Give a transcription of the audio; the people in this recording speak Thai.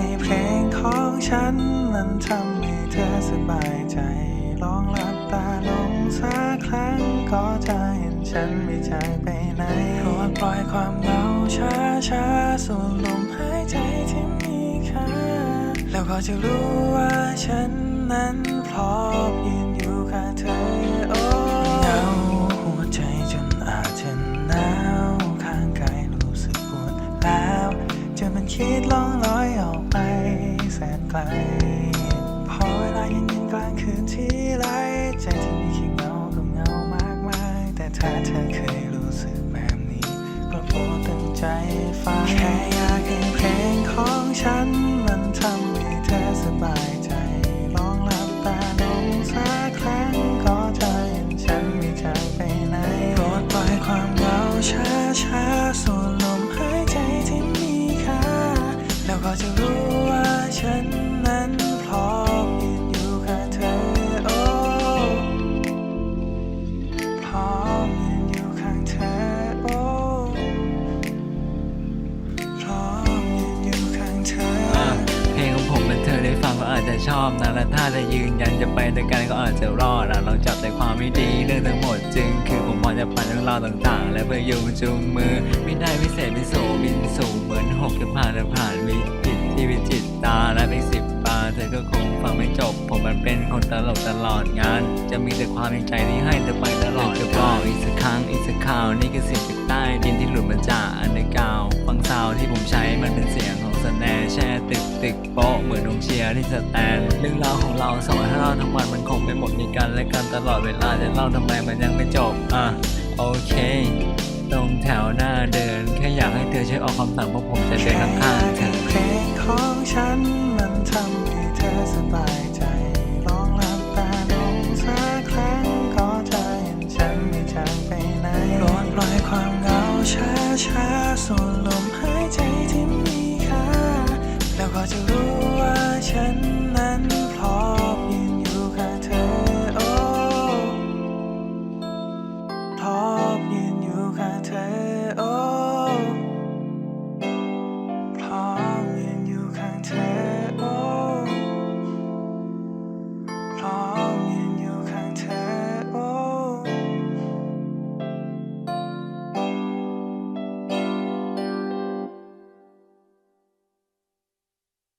ให้เพลงของฉันนั้นทำให้เธอสบายใจ ลองหลับตาลงสักครั้งก็จะเห็นฉันไม่จากไปไหนโปรดปล่อยความเหงาช้าช้าสู่ลมหายใจที่มีค่าแล้วก็จะรู้ว่าฉันนั้นพร้อมยืนอยู่ข้างเธอโอ้เหงาหัวใจจนอาจจะหนาวข้างกายรู้สึกปวดแล้วจนมันคิดล่องลอยออก นไกล พอเวลาเย็นๆกลางคืนที่ไรใจที่มีแค่เงากับเงามากมาย แต่ถ้าเธอเคยรู้สึกแบบนี้ก็โปรดตั้งใจฟังแค่อยากให้เพลงของฉัน มันทำให้เธอสบายใจลองหลับตาลงสักครั้งก็จะเห็นฉันไม่จากไปไหนโปรดปล่อยความเหงาช้าช้าๆสู่ลมหายใจที่มีค่าแล้วก็จะรู้ ก็อาจจะชอบนะและถ้าจะยืนยันจะไปด้วยกันก็อาจจะรอดนะลองจับใจความไม่ดีเรื่องทั้งหมดจึง คือผมพอจะปั่นเรื่องราวต่างๆ และเพื่ออยู่จูงมือ ไม่ได้วิเศษวิโสบินสูงเหมือนหกจะผ่านจะผ่านวิจิตที่วิจิตตาและอีกสิบปาเธอก็คงฟังไม่จบ ผมมันเป็นคนตลกตลอดงาน จะมีแต่ความในใจที่ให้เธอไปตลอดจะบอกอีกสักครั้งอีกสักคราวนี่คือเสียงจากใต้ดินที่หลุดมาจากอันเดอร์กราวด์ฟังซาว ตึกโป๊ะเหมือนดงเชียร์ที่สแตนเรื่องราวของเราสอนให้เราทั้งวันมันคงไม่หมดมีกันและกันตลอดเวลาจะเล่าทำไมมันยังไม่จบอะโอเค ตรงแถวหน้าเดิน แค่อยากให้เธอช่วยออกคำสั่งพวกผมจะเดินข้างๆเธอเพลงของฉันมันทำให้เธอสบายใจลองหลับตาลงสักครั้งก็จะเห็นฉันไม่จากไปไหนโปรดปล่อยความเหงาช้าช้าๆสู่ลม